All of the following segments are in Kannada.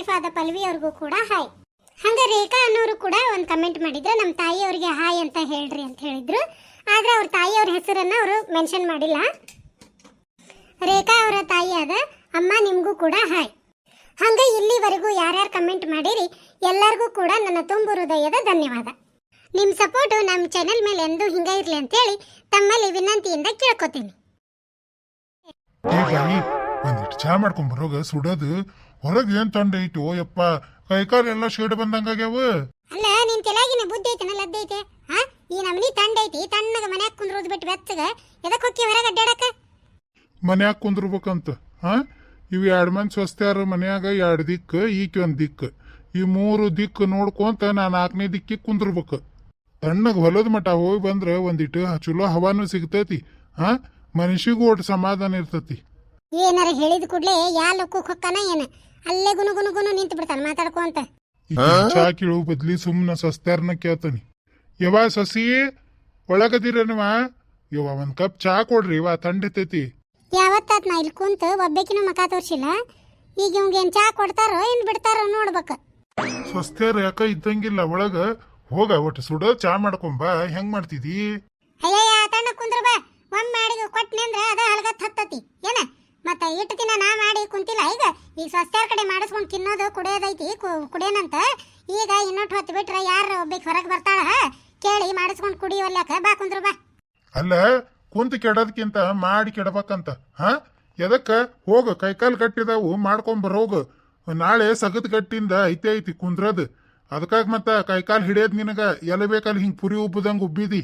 ವೈಫ್ ಆದ ಪಲ್ವಿ ಅವ್ರಿಗೂ ಕೂಡ ಹಾಯ್. ಹಂಗ ರೇಖಾ ಅನ್ನೋರು ಕೂಡ ಒಂದು ಕಮೆಂಟ್ ಮಾಡಿದ್ರು ನಮ್ಮ ತಾಯಿಯವ್ರಿಗೆ ಹಾಯ್ ಅಂತ ಹೇಳ್ರಿ ಅಂತ ಹೇಳಿದ್ರು. ಆದ್ರೆ ಅವ್ರ ತಾಯಿಯವ್ರ ಹೆಸರನ್ನ ಅವರು ಮೆನ್ಷನ್ ಮಾಡಿಲ್ಲ. ರೇಖಾ ಅವರ ತಾಯಿಯಾದ ಅಮ್ಮ ನಿಮಗೂ ಕೂಡ ಹಾಯ್. ಹಂಗ ಇಲ್ಲಿವರೆಗೂ ಯಾರ್ಯಾರು ಕಮೆಂಟ್ ಮಾಡಿರಿ, ಎಲ್ಲರಿಗೂ ಕೂಡ ನನ್ನ ತುಂಬು ಹೃದಯದ ಧನ್ಯವಾದ. ನಿಮ್ಮ ಸಪೋರ್ಟು ನಮ್ಮ ಚಾನೆಲ್ ಮೇಲೆ ಎಂದೂ ಹಿಂಗೆ ಇರಲಿ ಅಂತೇಳಿ ತಮ್ಮಲ್ಲಿ ವಿನಂತಿಯಿಂದ ಕೇಳ್ಕೊತೀನಿ. ಚಾ ಮಾಡ್ಕೊಂಡ್ ಬರೋಗ ಸುಡೋದು. ಹೊರಗೆ ಏನ್ ತಂಡ ಐತಿ ಓ ಯಪ್ಪ ಕೈಕಾಲ ಎಲ್ಲ ಶೇಡ್ ಬಂದಂಗಾಗ್ಯಾವ ಅಲ್ಲ ನಿನ್ ತಲೆಯಾಗಿನ ಬುದ್ಧಿ ಐತನ ಲದ್ದ ಐತೆ. ಹಾ ಈ ನಮ್ನಿ ತಂಡ ಐತಿ ತಣ್ಣಗ ಮನ್ಯಾಗ ಕುಂದ್ರೋದ್ ಬಿಟ್ಟು ಬೆಚ್ಚಗ ಎದಕ್ ಹೊಕ್ಕಿ ಹೊರಗೆ ಅಡ್ಡಾಡಕ? ಮನ್ಯಾಗ ಕುಂದ್ರಬೇಕಂತ. ಹಾ ಇವ್ ಎರಡ್ ಮಂದಿ ಸ್ವಸ್ತ್ಯಾರ ಮನ್ಯಾಗ? ಎರಡ್ ದಿಕ್ಕ ಈಕಿ ಒಂದ್ ದಿಕ್ಕ. ಈ ಮೂರು ದಿಕ್ಕು ನೋಡ್ಕೊಂತ ನಾ ನಾಲ್ಕನೇ ದಿಕ್ಕಿಗೆ ಕುಂದ್ರಬೇಕು. ತಣ್ಣಗ ಹೊಲದ ಮಠ ಹೋಗಿ ಬಂದ್ರ ಒಂದಿಟ್ಟು ಚಲೋ ಹವಾನು ಸಿಗ್ತೈತಿ. ಹಾ ಮನುಷ್ಯಗೂ ಒಟ್ಟು ಸಮಾಧಾನ ಇರ್ತೈತಿ. ಏನಾರ ಹೇಳಿದ ಕೂಡಲೇ ಯಾ ಲೋಕಕ್ಕೆ ಹೊಕ್ಕನ ಏನ? ಅಲ್ಲೇ ಗುನು ಗುನು ಗುನು ನಿಂತು ಬಿಡ್ತಾನ ಮಾತಾಡ್ಕೊಂತ. ಚಾ ಕೇಳು ಬದ್ಲಿ ಸುಮ್ಮನ ಸಸ್ತಾರನ ಕೇಳ್ತಾನೆ. ಯವ ಸಸಿ ಒಳಗದಿರನವ ಯವ ಒಂದ್ ಕಪ್ ಚಾ ಕೊಡ್ರಿ ಇವ ತಂಡತೈತಿ ಯಾವತ್ತಾತ್ ನಾ ಇಲ್ಲಿ ಕುಂತು ಒಬ್ಬಾಕಿನೂ ಮಕ ತೋರ್ಸಿಲ್ಲ? ಈಗ ಏನ್ ಚಾ ಕೊಡ್ತಾರೋ ಏನ್ ಬಿಡ್ತಾರೋ ನೋಡ್ಬೇಕ. ಸ್ವಸ್ತ್ಯಾರ ಯಾಕ ಇದ್ದಂಗಿಲ್ಲ ಒಳಗ ಹೋಗ ಒಟ್ಟು ಸುಡ ಚಾ ಮಾಡ್ಕೊಂಬ ಹೆಂಗ್ ಮಾಡ್ತಿದಿ? ಅಯ್ಯಯ್ಯ ತಣ್ಣ ಕುಂದ್ರ ಬಾ. ಒಮ್ಮೆ ಅಡಿಗೆ ಕೊಟ್ನಿ ಅಂದ್ರೆ ಅದ ಹಳಗತ್ ಹತ್ತತಿ. ಏನ? ಮತ್ತ ಇಟ್ಟು ದಿನ ನಾ ಮಾಡಿ ಕುಂತಿಲ್ಲ. ಈಗ ಈಗ ಸ್ವಸ್ಥ್ಯಾರ ಕಡೆ ಮಾಡಿಸ್ಕೊಂಡು ತಿನ್ನೋದು ಕುಡಿಯೋದೈತಿ ಕುಡಿಯೋನಂತ. ಈಗ ಇನ್ನೊಟ್ಟು ಹೊತ್ತು ಬಿಟ್ರೆ ಯಾರು ಒಬ್ಬಕ್ಕೆ ಹೊರಗೆ ಬರ್ತಾಳ? ಕೇಳಿ ಮಾಡಿಸ್ಕೊಂಡು ಕುಡಿಯೋಲ್ಯಾಕ ಬಾ ಕುಂದ್ರು ಬಾ. ಅಲ್ಲ ಕುಂತ ಕೆಡೋದಕ್ಕಿಂತ ಮಾಡಿ ಕೆಡಬೇಕಂತ ಹಾ? ಎದಕ್ಕೆ? ಹೋಗ ಕೈಕಾಲ್ ಕಟ್ಟಿದಾವು ಮಾಡ್ಕೊಂಡ್ ಬರೋಗ. ನಾಳೆ ಸಗದ್ ಗಟ್ಟಿಂದ ಐತೆ ಐತಿ ಕುಂದ್ರದ್. ಅದಕ್ಕಾಗ ಮತ್ತ ಕೈಕಾಲ್ ಹಿಡಿಯೋದು ನಿನಗ ಎಲ್ಲಿ ಬೇಕಲ್ಲಿ ಹಿಂಗೆ ಪುರಿ ಉಬ್ಬದಂಗ ಉಬ್ಬಿದಿ?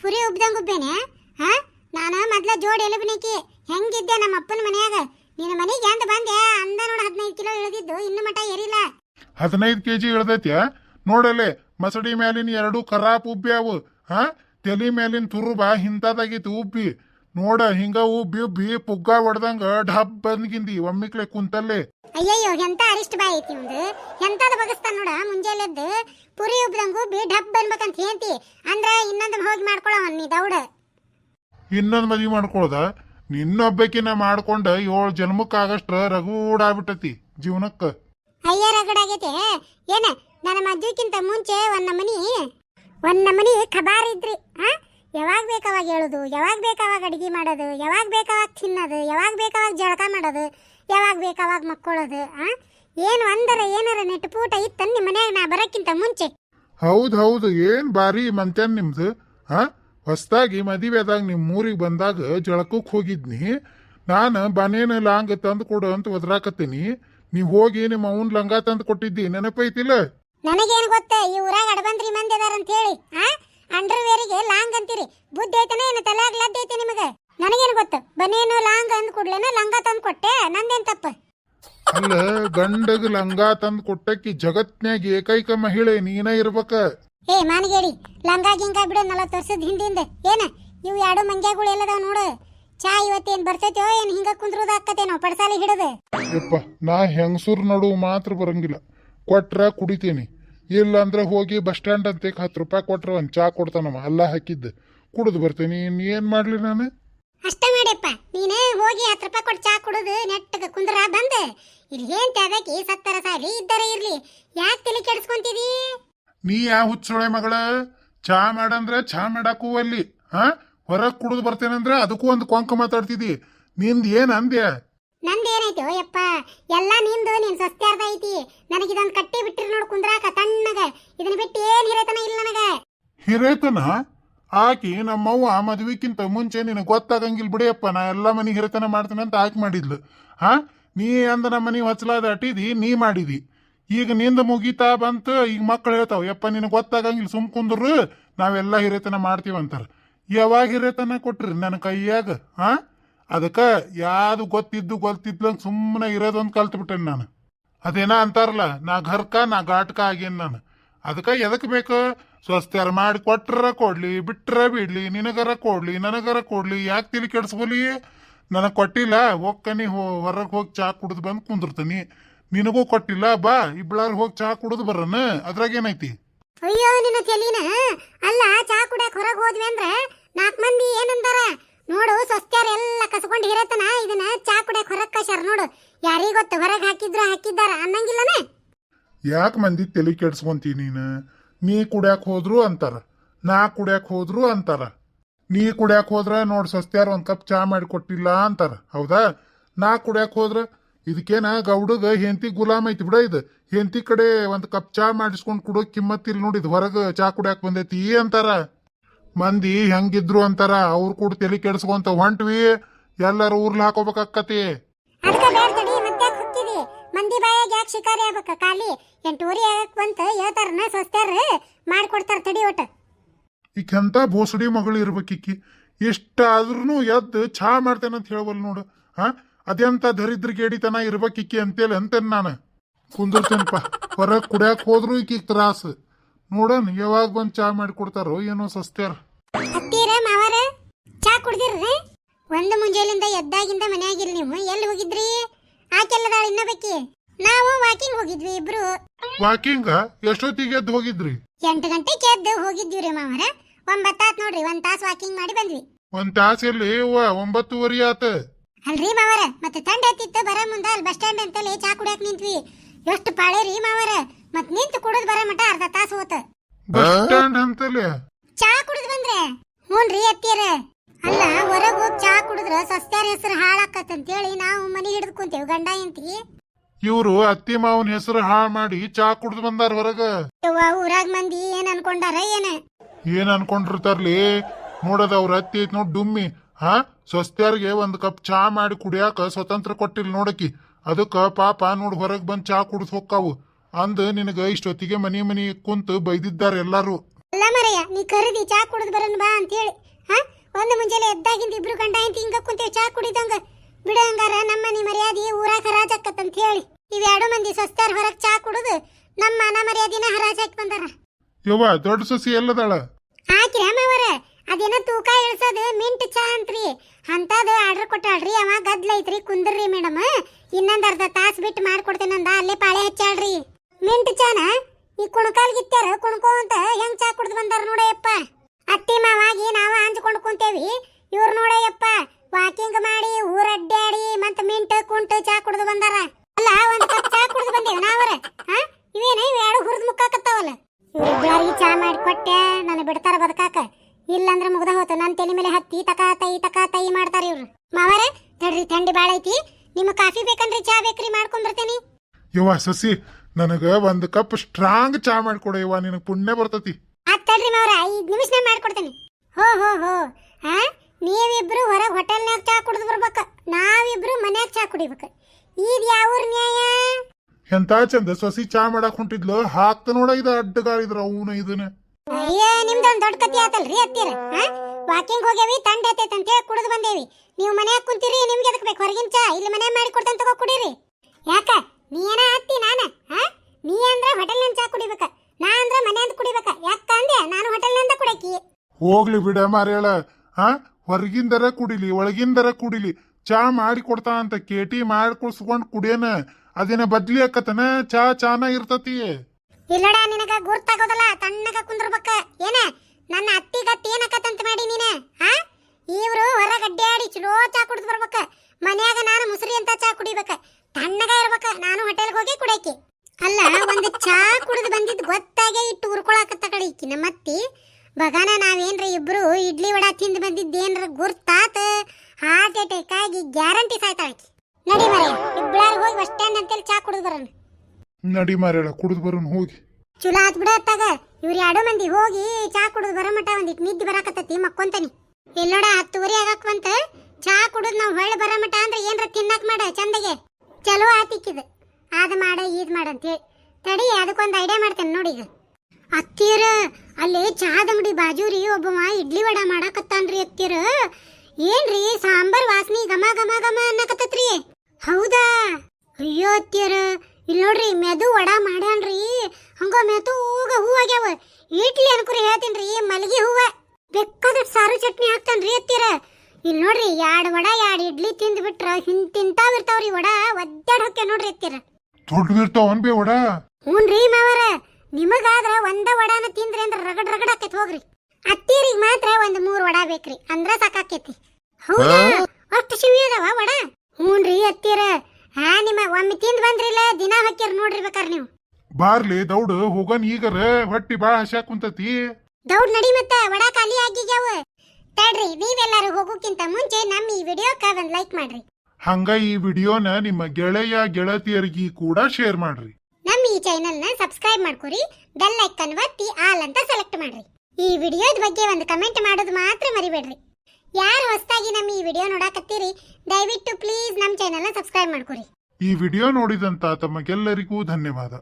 ಪುರಿ ಉಬ್ಬದಂಗ ಉಬ್ಬೇನೆ ಹಾ? ನಾನು ಮೊದಲ ಜೋಡಿ ಎಲುಬಿನಿಕಿ. ಹೆಂಗಿದ್ದೆ ನಮ್ಮ ಅಪ್ಪನ ಮನ್ಯಾಗ? ನಿನ್ನ ಮನೆಗೆ ಎಂದ ಬಂದೆ? ಅಂದ ನೋಡ ಹದಿನೈದು ಕಿಲೋ ಇಳಿದಿದ್ದು ಇನ್ನು ಮಟ ಏರಿಲ್ಲ. ಹದಿನೈದು ಕೆಜಿ ಇಳ್ದೈತ್ಯಾ? ನೋಡಲೆ ಮಸಡಿ ಮ್ಯಾಲಿನ ಎರಡು ಕರಾಪ್ ಅವು ಹಾ ತಲಿ ಮ್ಯಾಲಿನ ತುರುಬ ಹಿಂತಾದಾಗಿತ್ತು ಉಬ್ಬಿ. ನೋಡ ಹಿಂಗ ಉಬ್ಬಿ ಉಬ್ಬಿ ಪುಗ್ಗ ಹೊಡ್ದಂಗ ಡಬ್ ಬಂದ್ಗಿಂದಿ ಒಮ್ಮಿಕ್ಲೆ ಕುಂತಲ್ಲೇ. ಅಯ್ಯಯ್ಯೋ ಎಂತ ಅರಿಷ್ಟ ಬಾಯ್ ಐತಿ ಒಂದು ಎಂತದ ಬಗಸ್ತಾನ ನೋಡ ಮುಂಜಾನೆದ್ದು ಪುರಿ ಉಬ್ದಂಗು ಉಬ್ಬಿ ಡಬ್ ಬಂದ್ಬೇಕಂತ ಹೇಳ್ತಿ. ಅಂದ್ರ ಇನ್ನೊಂದು ಹೋಗಿ ಮಾಡ್ಕೊಳ್ಳೋ ನೀ ದೌಡ. ಇನ್ನೊಂದ್ ಮದ್ವಿ ಮಾಡ್ಕೊಳ್ದ? ನಿನ್ನೊಬ್ಬಕಿನ ಮಾಡ್ಕೊಂಡ ಏಳು ಜನ್ಮಕ್ಕಾಗಷ್ಟ ರಗೂಡಾಗ್ಬಿಟ್ಟತಿ ಜೀವನಕ್ಕ. ಅಯ್ಯ ರಗಡಾಗೈತೆ ಏನ ನನ್ನ ಮದ್ವಿಕ್ಕಿಂತ ಮುಂಚೆ ಒಂದ್ ನಮನಿ ಒಂದ್ ನಮನಿ ಖಬಾರ್ ಇದ್ರಿ. ಹಾ ಯಾವಾಗ ಬೇಕಾವಾಗ ಹೇಳೋದು ಯಾವಾಗ ಬೇಕಾವಾಗ ಅಡಿಗೆ ಮಾಡೋದು ಯಾವಾಗ ಬೇಕಾವಾಗ ತಿನ್ನೋದು ಯಾವಾಗ ಬೇಕಾವಾಗ ಜಳಕ ಮಾಡೋದು ಯಾವಾಗ ಬೇಕಾವಾಗ ಮಕ್ಕೊಳ್ಳೋದು ಆ? ಏನು ಒಂದರ ಏನಾರ ನೆಟ್ಟಪೂಟ ಇತ್ತನ್ ನಿಮ್ಮ ಮನ್ಯಾಗ ನಾ ಬರಕ್ಕಿಂತ ಮುಂಚೆ? ಹೌದ್ ಹೌದು ಏನ್ ಬಾರಿ ಮಂತ್ಯಾನ್ ನಿಮ್ದು ಹಾ ಹೊಸ್ದಾಗಿ ಮದುವೆದಾಗ ನಿಮ್ಮ ಊರಿಗೆ ಬಂದಾಗ ಜಳಕಕ್ಕೆ ಹೋಗಿದ್ನಿ. ನಾನು ಬನೇನ ಲಾಂಗ್ ತಂದು ಕೊಡು ಅಂತ ಒದ್ರಾಕತ್ತೀನಿ. ನೀವು ಹೋಗಿ ನಿಮ್ಮ ಅವನ್ ಲಂಗ ತಂದು ಕೊಟ್ಟಿದ್ದಿ. ನೆನಪೈತಿಲ್ಲ? ನನಗೇನು ಗೊತ್ತ? ಈ ಊರಾಗ ಅಡಬಂದ್ರಿ ಮಂದಿ ಅದಾರ ಅಂತ ಹೇಳಿ ಆ? ಅಂಡರ್ವೇರಿಗೆ ಲಾಂಗ್ ಅಂತೀರಿ. ಬುದ್ಧಿ ಐತನ ಏನು? ತಲೆಯಾಗ ಲದ್ದ ಐತೆ ನಿಮಗೆ? ನನಗೇನು ಗೊತ್ತು? ಬನೇನು ಲಾಂಗ್ ಅಂದ್ ಕೂಡ್ಲೇನ ಲಂಗ ತಂದು ಕೊಟ್ಟೆ? ನಂದೇನ್ ತಪ್ಪ? ಅಲ್ಲ ಗಂಡಗ ಲಂಗ ತಂದು ಕೊಟ್ಟಕ್ಕಿ ಜಗತ್ನ್ಯಾಗ ಏಕೈಕ ಮಹಿಳೆ ನೀನ ಇರ್ಬೇಕ. ಏ ಮಾನಗೇಡಿ ಲಂಗ ಗಿಂಗ ಬಿಡು ನಲವತ್ತು ವರ್ಷದ ಹಿಂದಿಂದ ಏನ ಇವು ಎರಡು ಮಂಗ್ಯಾಗಳು ಎಲ್ಲದಾವ ನೋಡು. ಚಾ ಇವತ್ತೇನ್ ಬರ್ತೈತೋ ಏನ್ ಹಿಂಗ ಕುಂದ್ರದ ಆಕತೇನೋ ಪಡ್ಸಾಲಿ ಹಿಡದೆ. ಯಪ್ಪ ನಾ ಹೆಂಗಸೂರ್ ನಡು ಮಾತ್ರ ಬರಂಗಿಲ್ಲ. ಕೊಟ್ರ ಕುಡಿತೀನಿ. ಇಲ್ಲ ಅಂದ್ರೆ ಹೋಗಿ ಬಸ್ ಸ್ಟ್ಯಾಂಡ್ ಅಂತ ಹತ್ತು ರೂಪಾಯಿ ಕೊಟ್ರ ಒಂದ್ ಚಾ ಕೊಡ್ತಾನಮ್ಮ ಅಲ್ಲ ಹಾಕಿದ್ದು. ಕುಡಿದು ಬರ್ತೀನಿ ಇನ್ ಏನ್ ಮಾಡ್ಲಿ ನಾನು? ಅಷ್ಟ ಮಾಡಿಯಪ್ಪ ನೀನೇ ಹೋಗಿ ಹತ್ತು ರೂಪಾಯಿ ಕೊಟ್ಟು ಚಾ ಕುಡುದು ನೆಟ್ಟಗ ಕುಂದ್ರ ಬಂದ. ಇಲ್ಲಿ ಏನ್ ತ್ಯಾಗಕ್ಕೆ ಸತ್ತರ ಸಾಲಿ ಇದ್ದರ ಇರ್ಲಿ. ಯಾಕೆ ತಲೆ ಕೆಡಿಸ್ಕೊಂತಿದೀ? ನೀ ಯಾ ಹುಚ್ಚೊಳೆ ಮಗಳ? ಚಾ ಮಾಡಂದ್ರೆ ಚಾ ಮಾಡಾಕು ಅಲ್ಲಿ ಹಾ? ಹೊರಗ್ ಕುಡಿದು ಬರ್ತೇನಂದ್ರೆ ಅದಕ್ಕೂ ಒಂದು ಕೊಂಕ ಮಾತಾಡ್ತಿದ್ದಿ ನಿಂದ ಏನ್ ಅಂದೆ ನಂದೇನೈತಿ ಯಪ್ಪ? ಎಲ್ಲ ನಿಂದು ನೀನ್ ಸಸ್ತ್ಯಾರ್ದ ಐತಿ. ನನಗಿದೊಂದು ಕಟ್ಟಿ ಬಿಟ್ಟಿರ್ ನೋಡು ಕುಂದ್ರಾಕ ತಣ್ಣಗ. ಇದನ್ನ ಬಿಟ್ಟು ಏನ್ ಹಿರೇತನ ಇಲ್ಲ ನನಗ. ಹಿರೇತನ? ಆಕಿ ನಮ್ಮವ್ವ ಮದ್ವಿಕ್ಕಿಂತ ಮುಂಚೆ ನಿನಗೆ ಗೊತ್ತಾಗಂಗಿಲ್ಲ ಬಿಡಿಯಪ್ಪ ನಾ ಎಲ್ಲ ಮನೆ ಹಿರೇತನ ಮಾಡ್ತೀನಿ ಅಂತ ಆಕಿ ಮಾಡಿದ್ಲು. ಹಾ? ನೀ ಅಂದ ನಮ್ಮ ಮನೆ ಹೊಚ್ಚಲಾದ ಅಟ್ಟಿದಿ ನೀ ಮಾಡಿದಿ. ಈಗ ನಿಂದ ಮುಗಿತಾ ಬಂತು, ಈಗ ಮಕ್ಕಳು ಹೇಳ್ತಾವ, ಯಪ್ಪ, ನಿನಗೆ ಗೊತ್ತಾಗಂಗಿಲ್ಲ, ಸುಮ್ ಕುಂದ್ರು, ನಾವೆಲ್ಲ ಹಿರೇತನ ಮಾಡ್ತೀವಂತಾರ ಯಾವಾಗ ಹಿರೇತನ ಕೊಟ್ರಿ? ನನ್ನ ಕೈಯಾಗ ಹಾ ಅದಕ್ಕೆ ಯಾವ್ದು ಗೊತ್ತಿದ್ದು ಗೊತ್ತಿದ್ಲಂಗ್ ಸುಮ್ಮನೆ ಇರೋದೊಂದು ಕಲ್ತ್ಬಿಟ್ಟೇನೆ ನಾನು. ಅದೇನ ಅಂತಾರಲ್ಲ, ನಾ ಘರ್ಕ, ನಾ ಘಾಟ್ಕ ಆಗೇನ್ ನಾನು. ಅದಕ್ಕೆ ಎದಕ್ಕೆ ಬೇಕು? ಸ್ವಸ್ತ್ಯಾರ ಮಾಡಿ ಕೊಟ್ರ ಕೊಡ್ಲಿ, ಬಿಟ್ರ ಬಿಡ್ಲಿ, ನಿನಗರ ಕೊಡ್ಲಿ, ನನಗರ ಕೊಡ್ಲಿ, ಯಾಕೆ ತಿಳಿ ಕೆಡ್ಸ್ಕೊಲಿ? ನನಗೆ ಕೊಟ್ಟಿಲ್ಲ ಹೋಗ್ಕನಿ ಹೊರಗೆ ಹೋಗಿ ಚಾ ಕುಡಿದು ಬಂದು ಕುಂದಿರ್ತೀನಿ. ನಿನಗೂ ಕೊಟ್ಟಿಲ್ಲ ಬಾ ಇಬ್ಬಳಾರು ಹೋಗಿ ಚಹಾ ಕುಡಿದು ಬರ್ರನ ಅದ್ರಾಗ ಏನೈತಿ? ಅಯ್ಯೋ ನಿನ್ನ ತೆಲಿನ? ಅಲ್ಲ ಚಹಾ ಕುಡಿಯಕ್ ಹೊರಗೆ ಹೋದ್ವಿ ಅಂದ್ರ ನಾಲ್ಕು ಮಂದಿ ಏನಂತಾರ ನೋಡು ಸೊಸ್ತ್ಯಾರ ಎಲ್ಲ ಕಸ್ಕೊಂಡು ಹಿರೇತನ ಇದನ್ನ ಚಹಾ ಕುಡಿಯಕ್ ಹೊರಗ್ ಕಳ್ಸ್ಯಾರ ನೋಡು. ಯಾರಿಗ್ ಗೊತ್ತು ಹೊರಗ್ ಹಾಕಿದ್ರು ಹಾಕಿದ್ದಾರ ಅನ್ನಂಗಿಲ್ಲನೆ? ಯಾಕೆ ಮಂದಿ ತಲೆ ಕೆಡ್ಸ್ಕೊಂತಿ ನೀನು? ನೀ ಕುಡ್ಯಾಕ್ ಹೋದ್ರು ಅಂತಾರ. ನಾ ಕುಡ್ಯಾಕ್ ಹೋದ್ರು ಅಂತಾರ. ನೀ ಕುಡ್ಯಾಕ್ ಹೋದ್ರ ನೋಡ್ ಸೊಸ್ತ್ಯಾರ ಒಂದ್ ಕಪ್ ಚಹಾ ಮಾಡಿ ಕೊಟ್ಟಿಲ್ಲ ಅಂತಾರ. ಹೌದಾ? ನಾ ಕುಡ್ಯಾಕ್ ಹೋದ್ರ ಇದಕ್ಕೇನ ಗೌಡಗ ಹೆಂತಿ ಗುಲಾಮ್ ಐತಿ ಬಿಡ ಇದು. ಹೆಂತಿ ಕಡೆ ಒಂದ್ ಕಪ್ ಚಾ ಮಾಡಿಸ್ಕೊಂಡು ಕುಡೋ ಕಿಮ್ಮತ್ತಿಲ್ ನೋಡಿದ್ ಹೊರಗ ಚಾ ಕುಡಿಯಾಕ ಬಂದೈತಿ ಅಂತಾರ. ಮಂದಿ ಹೆಂಗಿದ್ರು ಅಂತಾರ. ಅವ್ರು ಕೂಡ ತಲೆ ಕೆಡ್ಸ್ಕೊಂತ ಹೊಂಟ್ವಿ. ಎಲ್ಲಾರು ಊರ್ಲ್ ಹಾಕೋಬೇಕಾಕತಿ ಮಂದಿ ಬಾಯಾಗ ಯಾಕೆ ಶಿಕಾರಿ ಆಗ್ಬೇಕ? ಖಾಲಿ ಎಂಟೂರಿ ಆಗಕ್ ಬಂತ ಹೇಳ್ತಾರನ ಸ್ವಸ್ತ್ಯಾರ ಮಾಡ್ಕೊಡ್ತಾರ ತಡಿ ಒಟ್ಟ. ಈಕೆಂತ ಬೋಸಡಿ ಮಗಳು ಇರ್ಬೇಕಿಕ್ಕಿ ಎಷ್ಟಾದ್ರೂ ಎದ್ದು ಚಾ ಮಾಡ್ತೇನೆ ಅಂತ ಹೇಳವಲ್ ನೋಡು. ಹಾ? ಅದೆಂತ ದರಿದ್ರಗೇಡಿತನ ಇರ್ಬೇಕಿಕ್ಕಿ ಅಂತೇಳಿ ಅಂತೇನೆ ನಾನು. ಕುಂದಿರ್ತೇನಪ್ಪ. ಹೊರಗೆ ಕುಡಿಯಕ್ಕೆ ಹೋದ್ರು ಈಕಿ ತ್ರಾಸ. ನೋಡನ್ ಯಾವಾಗ ಬಂದು ಚಾ ಮಾಡಿ ಕೊಡ್ತಾರೋ ಏನೋ ಸಸ್ತ್ಯಾರ. ಹತ್ತೀರ ಮಾವರ ಚಾ ಕುಡ್ದಿರ್ರಿ? ಒಂದು ಮುಂಜಾಲಿಂದ ಎದ್ದಾಗಿಂದ ಮನ್ಯಾಗಿರಿ ನೀವು. ಎಲ್ಲಿ ಹೋಗಿದ್ರಿ? ಆಕೆಲ್ಲದಾಳ ಬೇಕಿ ನಾವು ವಾಕಿಂಗ್ ಹೋಗಿದ್ವಿ ಇಬ್ರು. ವಾಕಿಂಗ್ ಎಷ್ಟೊತ್ತಿಗೆ ಎದ್ದು ಹೋಗಿದ್ರಿ? ಎಂಟು ಗಂಟೆಗೆ ಎದ್ದು ಹೋಗಿದ್ವಿ ಮಾವರ. ಒಂಬತ್ತಾತ್ ನೋಡ್ರಿ ಒಂದ್ ತಾಸ್ ವಾಕಿಂಗ್ ಮಾಡಿ ಬಂದ್ವಿ. ಒಂದ್ ತಾಸಲ್ಲಿ ಒಂಬತ್ತುವರೆ ಆತ. ಅಲ್ರಿ ಮಾವರ ಮತ್ತೆ ತಂಡ ಎತ್ತಿತ್ತು ಬರ ಮುಂದ ಅಲ್ಲಿ ಬಸ್ ಸ್ಟ್ಯಾಂಡ್ ಅಂತಲ್ಲಿ ಚಾ ಕುಡಿಯಕ್ ನಿಂತ್ವಿ. ಎಷ್ಟು ಪಾಳೆ ರೀ ಮಾವರ ಮತ್ ನಿಂತು ಕುಡಿದ್ ಬರ ಮಟ ಅರ್ಧ ತಾಸು ಹೋತ. ಬಸ್ ಸ್ಟ್ಯಾಂಡ್ ಅಂತಲೇ ಚಾ ಕುಡಿದ್ ಬಂದ್ರೆ? ಹ್ಞೂನ್ರಿ ಅತ್ತಿಯರ. ಅಲ್ಲ ಹೊರಗ್ ಹೋಗಿ ಚಾ ಕುಡಿದ್ರ ಸಸ್ಯಾರ ಹೆಸರು ಹಾಳಾಕತ್ತಂತೇಳಿ ನಾವು ಮನಿ ಹಿಡಿದು ಕುಂತೇವ್ ಗಂಡ ಎಂತಿ ಇವ್ರು ಅತ್ತಿ ಮಾವನ ಹೆಸರು ಹಾಳ್ ಮಾಡಿ ಚಾ ಕುಡ್ದು ಬಂದಾರ ಹೊರಗ. ಯವ್ವ ಊರಾಗ ಮಂದಿ ಏನ್ ಅನ್ಕೊಂಡಾರ ಏನ? ಏನ್ ಅನ್ಕೊಂಡಿರ್ತಾರ್ಲಿ? ನೋಡದ ಅವ್ರ ಅತ್ತಿ ಐತ್ ನೋಡ್ ಡುಮ್ಮಿ. ಹಾ? ಸ್ವಸ್ತ್ಯಾರ್ಗೆ ಒಂದ್ ಕಪ್ ಚಾ ಮಾಡಿ ಕುಡಿಯಾಕ ಸ್ವತಂತ್ರ ಕೊಟ್ಟಿಲ್ ನೋಡಕಿ. ಅದಕ್ಕ ಪಾಪ ನೋಡ್ ಹೊರಗ್ ಬಂದ್ ಚಾ ಕುಡ್ದು ಹೋಗ್ಕಾವು ಅಂದ್ ನಿನಗ ಇಷ್ಟೊತ್ತಿಗೆ ಮನಿ ಮನಿ ಕುಂತು ಬೈದಿದ್ದಾರೆ ಎಲ್ಲಾರು. ಅಲ್ಲ ಮರಯ್ಯ ನೀ ಕರೆದಿ ಚಾ ಕುಡಿದು ಬರನ್ ಬಾ ಅಂತ ಹೇಳಿ ಹಾ? ಒಂದು ಮುಂಜಾನೆ ಎದ್ದಾಗಿಂದ ಇಬ್ರು ಗಂಡ ಎಂತ ಹಿಂಗ ಕುಂತೇವ್ ಚಾ ಕುಡಿದಂಗ. ಬಿಡ ಹಂಗಾರ ನಮ್ಮ ನೀ ಮರ್ಯಾದಿ ಊರಾಗ ಹರಾಜಾಕತ್ತಂತ ಹೇಳಿ ಇವೆರಡು ಮಂದಿ ಸ್ವಸ್ತ್ಯಾರ ಹೊರಗ್ ಚಾ ಕುಡಿದು ನಮ್ಮ ಮನ ಮರ್ಯಾದಿನ ಹರಾಜ್ ಹಾಕಿ ಬಂದಾರ. ಯವ್ವ ದೊಡ್ಡ ಸೊಸಿ ಎಲ್ಲದಾಳ? ಹಾಕ್ರಿ ಅಮ್ಮವರ. ಅದೇನೋ ತೂಕ ಇಳಿಸೋದು, ಮಿಂಟ್ ಚಾ ಅಂತ್ರಿ. ಅಂತದು ಆರ್ಡರ್ ಕೊಟ್ಟಾಳ್ರಿ, ಅವ ಗದ್ಲ ಐತ್ರಿ ಕುಂದ್ರಿ ಮೇಡಮ್. ಇನ್ನೊಂದ್ ಅರ್ಧ ತಾಸ್ ಬಿಟ್ಟು ಮಾಡ್ಕೊಡ್ತೇನಂದ ಅಲ್ಲೇ ಪಾಳೆ ಹಚ್ಚಾಳ್ರಿ. ಮಿಂಟ್ ಚಾನ? ಈ ಕುಣಕಾಲ್ ಗಿತ್ತಾರ ಕುಣಕೋ ಅಂತ ಹೆಂಗ್ ಚಾ ಕುಡ್ದು ಬಂದಾರ ನೋಡಯ್ಯಪ್ಪ ಅತ್ತಿ ಮಾವಾಗಿ ನಾವ ಅಂಜ್ಕೊಂಡು ಕುಂತೇವಿ. ಇವ್ರು ನೋಡಯ್ಯಪ್ಪ ವಾಕಿಂಗ್ ಮಾಡಿ ಊರ ಅಡ್ಡಾಡಿ ಮತ್ ಮಿಂಟ್ ಕುಂಟು ಚಾ ಕುಡ್ದು ಬಂದಾರ. ಅಲ್ಲ, ಒಂದ್ ಕಪ್ ಚಾ ಕುಡ್ದು ಬಂದೇವಿ ನಾವ್ರ. ಇವೇನ ಎರಡು ಹುರಿದ್ ಮುಕ್ಕಾಕತ್ತಾವಲ್ಲ. ಇವ್ರು ಚಾ ಮಾಡಿ ಕೊಟ್ಟೆ ನಾನು ಬಿಡ್ತಾರ ಬದುಕಾಕ. ಇಲ್ಲಂದ್ರ ಮುಗ್ದ ಹೋತು. ನನ್ನ ತಲೆ ಮೇಲೆ ಹತ್ತಿ ತಕ ತೈ ತಕ ತೈ ಮಾಡ್ತಾರೆ ಇವ್ರು. ಮಾವರ ತಡ್ರಿ ಥಂಡಿ ಬಾಳ ಐತಿ. ನಿಮಗೆ ಕಾಫಿ ಬೇಕಂದ್ರೆ ಚಾ ಬೇಕ್ರಿ ಮಾಡ್ಕೊಂಡ್ ಬರ್ತೇನಿ. ಯವ್ವ ಸಸಿ ನನಗ ಒಂದ್ ಕಪ್ ಸ್ಟ್ರಾಂಗ್ ಚಾ ಮಾಡ್ಕೊಡ ಯವ್ವ ನಿನಗ್ ಪುಣ್ಯ ಬರ್ತತಿ. ಆತ್ ತಡ್ರಿ ಮಾವರ ಐದ್ ನಿಮಿಷನಾಗ ಮಾಡ್ಕೊಡ್ತೇನೆ. ಹೋ ಹೋ ಹೋ. ಹಾ? ನೀವಿಬ್ರು ಹೋಟೆಲ್ ಹೋಟೆಲ್ನಾಗ ಚಾ ಕುಡಿದು ಬರ್ಬೇಕ. ನಾವಿಬ್ರು ಮನ್ಯಾಗ ಚಾ ಕುಡಿಬೇಕು. ಇದು ಯಾವ ನ್ಯಾಯ? ಎಂತ ಚಂದ ಸಸಿ ಚಾ ಮಾಡಕ್ ಹೊಂಟಿದ್ಲು? ಹಾಕ್ತ ನೋಡ ಇದ ಅಡ್ಡಗಾಳಿದ್ರ ಅವನು ಇದನ್ನ. ಅಯ್ಯ, ನಿಮ್ದೊಂದು ದೊಡ್ಡ ಕತಿ ಆತಲ್ರಿ ಅತ್ತೀರ ವಾಕಿಂಗ್ ಹೋಗ್ಯಾವಿ, ತಂಡ ಹತ್ತೈತೆ ಅಂತ ಹೇಳಿ ಕುಡಿದು ಬಂದೇವಿ. ನೀವು ಮನ್ಯಾಗ ಕುಂತೀರಿ ನಿಮ್ಗೆ ಎದಕ್ ಬೇಕು? ಹೊರಗಿನ ಚಾ, ಇಲ್ಲಿ ಮನೆ ಮಾಡಿ ಕೊಡ್ತಾನೆ ತಗೋ ಕುಡೀರಿ. ಯಾಕ? ನೀ ಏನ ಹತ್ತಿ ನಾನ? ಹಾ? ನೀ ಅಂದ್ರ ಹೋಟೆಲ್ ಚಾ ಕುಡಿಬೇಕ. ನಾ ಅಂದ್ರ ಮನೆಯಿಂದ ಕುಡಿಬೇಕ. ಯಾಕ ಅಂದೆ? ನಾನು ಹೋಟೆಲ್ನಿಂದ ಕುಡಕಿ. ಹೋಗ್ಲಿ ಬಿಡ ಮಾರೇಳ ಹಾ? ಹೊರಗಿಂದರ ಕುಡಿಲಿ, ಒಳಗಿಂದರ ಕುಡಿಲಿ. ಚಾ ಮಾಡಿ ಕೊಡ್ತಾನಂತ ಕೇಟಿ ಮಾಡಿ ಕುಡಿಸ್ಕೊಂಡು ಕುಡಿಯನ? ಅದೇನ ಬದ್ಲಿ ಆಕತನ? ಚಾ ಚಾನ ಇರ್ತತಿ. ಇಲ್ಲಡ, ನಿನಗ ಗುರ್ತಾಗೋದಲ್ಲ, ತಣ್ಣಗ ಕುಂದ್ರಬೇಕ. ಏನ? ನನ್ನ ಅತ್ತಿ ಗತ್ತಿ ಏನಕತ್ತಂತ ಮಾಡಿ ನೀನ? ಹಾ ಇವ್ರು ಹೊರಗ್ ಆಡಿ ಚಲೋ ಚಾ ಕುಡಿದು ಬರ್ಬೇಕ. ಮನ್ಯಾಗ ನಾನು ಮುಸ್ರಿ ಅಂತ ಚಾ ಕುಡಿಬೇಕ. ತಣ್ಣಗ ಇರ್ಬೇಕ. ನಾನು ಹೋಟೆಲ್ಗೆ ಹೋಗಿ ಕುಡಕಿ ಅಲ್ಲ ಒಂದು ಚಾ ಕುಡಿದು ಬಂದಿದ್ ಗೊತ್ತಾಗೆ ಇಟ್ಟು ಉರ್ಕೊಳಕತ್ತ ಕಡೆ ಈಕಿ ನಮ್ಮ ಅತ್ತಿ ಬಗಾನ ನಾವೇನ್ರ ಇಬ್ರು ಇಡ್ಲಿ ವಡ ತಿಂದು ಬಂದಿದ್ದೇನ್ರ ಗುರ್ತಾತ ಹಾರ್ಟ್ ಅಟ್ಯಾಕ್ ಆಗಿ ಗ್ಯಾರಂಟಿ ಸಾಯ್ತಾಳಕಿ ನಡಿ ಮರ ಇಬ್ಬಳಾರು ಹೋಗಿ ಬಸ್ ಸ್ಟ್ಯಾಂಡ್ ಅಂತೇಳಿ ಚಾ ಕುಡಿದು ಬರೋಣ ನಡಿ ಮಾರೇಳ ಕುಡಿದು ಬರೋನ್ ಹೋಗಿ. ಚಲೋ ಆತ್ ಬಿಡ ಇವ್ರ ಎರಡು ಮಂದಿ ಹೋಗಿ ಚಾ ಕುಡಿದು ಬರೋ ಮಟ ಒಂದಿಟ್ ನಿದ್ದೆ ಬರಾಕತ್ತತಿ, ಮಕ್ಕೊಂತಾನಿ. ಎಲ್ಲೋಡ ಹತ್ತುವರೆ ಆಗಾಕ್ ಬಂತ ಚಾ ಕುಡಿದ್ ನಾವು ಹೊಳ್ಳಿ ಬರೋ ಮಟ ಅಂದ್ರೆ ಏನ್ರ ತಿನ್ನಕ್ ಮಾಡ ಚಂದಗೆ. ಚಲೋ ಆತಿಕ್ಕಿದ ಅದ್ ಮಾಡ ಇದ್ ಮಾಡ ಅಂತೇಳಿ ತಡಿ, ಅದಕ್ಕೊಂದು ಐಡಿಯಾ ಮಾಡ್ತೇನೆ ನೋಡಿ ಈಗ. ಅತ್ತೀರ ಅಲ್ಲಿ ಚಹಾದ ಅಂಗಡಿ ಬಾಜೂರಿ ಒಬ್ಬವ ಇಡ್ಲಿ ವಡಾ ಮಾಡಾಕತ್ತಾನ್ರಿ ಅತ್ತೀರ ಏನ್ರಿ, ಸಾಂಬಾರ್ ವಾಸನಿ ಘಮ ಘಮ ಘಮ ಅನ್ನಕತ್ತತ್ರಿ. ಹೌದಾ? ಅಯ್ಯೋ ಅತ್ತೀರ ಇಲ್ಲಿ ನೋಡ್ರಿ ಮೆದು ವಡ ಮಾಡ್ಯಾನ್ರಿ. ಹಂಗ ಮೆತೂಗ ಹೂ ಆಗ್ಯಾವ. ಇಡ್ಲಿ ಅನ್ಕುರಿ ರೀ ಮಲ್ಗಿ ಹೂವ. ಬೇಕಾದ ಸಾರು ಚಟ್ನಿ ಹಾಕ್ತಾನ್ರಿ ಅತ್ತೀರ ಇಲ್ಲಿ ನೋಡ್ರಿ ಎರಡ್ ವಡ ಎರಡ್ ಇಡ್ಲಿ ತಿಂದ್ ಬಿಟ್ರ ಹಿಂಗ್ ತಿಂತಾವ್ ಇರ್ತಾವ್ರಿ ವಡ. ಒದ್ದಾಡ್ ಹೊಕ್ಕೆ ನೋಡ್ರಿ ಅತ್ತೀರ ದೊಡ್ಡವಿರ್ತಾವ ಅನ್ಬೇ ಒಡ ಹ್ಞೂನ್ರಿ ಮಾವರ ನಿಮಗಾದ್ರ ಒಂದ ವಡಾನ ತಿಂದ್ರಿ ಅಂದ್ರ ರಗಡ್ ರಗಡ್ ಆಕೈತಿ ಹೋಗ್ರಿ. ಅತ್ತೀರಿಗೆ ಮಾತ್ರ ಒಂದ್ ಮೂರ್ ವಡ ಬೇಕ್ರಿ ಅಂದ್ರ ಸಾಕಾಕೈತಿ. ಹೌದಾ? ಅಷ್ಟು ಶಿವಿ ಅದಾವ ವಡ? ಹ್ಞೂನ್ರಿ ಅತ್ತೀರ ಹಾ ನಿಮ್ಮ ಒಮ್ಮೆ ತಿಂದ್ ಬಂದ್ರಿಲ್ಲ ದಿನ ಹಾಕ್ಯಾರ ನೋಡ್ರಿ ಬೇಕಾರ ನೀವು. ಬಾರ್ಲಿ ದೌಡ್ ಹೋಗನ್ ಈಗರ ಹೊಟ್ಟಿ ಬಾಳ ಹಸ್ಯಾಕ್ ಕುಂತತಿ ದೌಡ್ ನಡಿ ಮತ್ತ ವಡ ಖಾಲಿ ಆಗಿಗ್ಯಾವ. ತಡ್ರಿ ನೀವೆಲ್ಲರೂ ಹೋಗೋಕ್ಕಿಂತ ಮುಂಚೆ ನಮ್ಮ ಈ ವಿಡಿಯೋಕ್ಕ ಒಂದ್ ಲೈಕ್ ಮಾಡ್ರಿ. ಹಂಗ ಈ ವಿಡಿಯೋನ ನಿಮ್ಮ ಗೆಳೆಯ ಗೆಳತಿಯರಿಗೆ ಕೂಡ ಶೇರ್ ಮಾಡ್ರಿ. ನಮ್ಮ ಈ ಚಾನೆಲ್ನ ಸಬ್ಸ್ಕ್ರೈಬ್ ಮಾಡ್ಕೊರಿ ಬೆಲ್ ಐಕನ್ ಒತ್ತಿ ಆಲ್ ಅಂತ ಸೆಲೆಕ್ಟ್ ಮಾಡ್ರಿ. ಈ ವಿಡಿಯೋದ ಬಗ್ಗೆ ಒಂದು ಕಮೆಂಟ್ ಮಾಡೋದು ಮಾತ್ರ ಮರಿಬೇಡ್ರಿ. ಯಾರು ಹೊಸದಾಗಿ ನಮ್ಮ ಈ ವಿಡಿಯೋ ನೋಡಾಕತ್ತೀರಿ, ದಯವಿಟ್ಟು ಪ್ಲೀಸ್ ನಮ್ಮ ಚಾನೆಲ್ನ ಸಬ್ಸ್ಕ್ರೈಬ್ ಮಾಡ್ಕೊರಿ. ಈ ವಿಡಿಯೋ ನೋಡಿದಂತ ತಮಗೆಲ್ಲರಿಗೂ ಧನ್ಯವಾದ.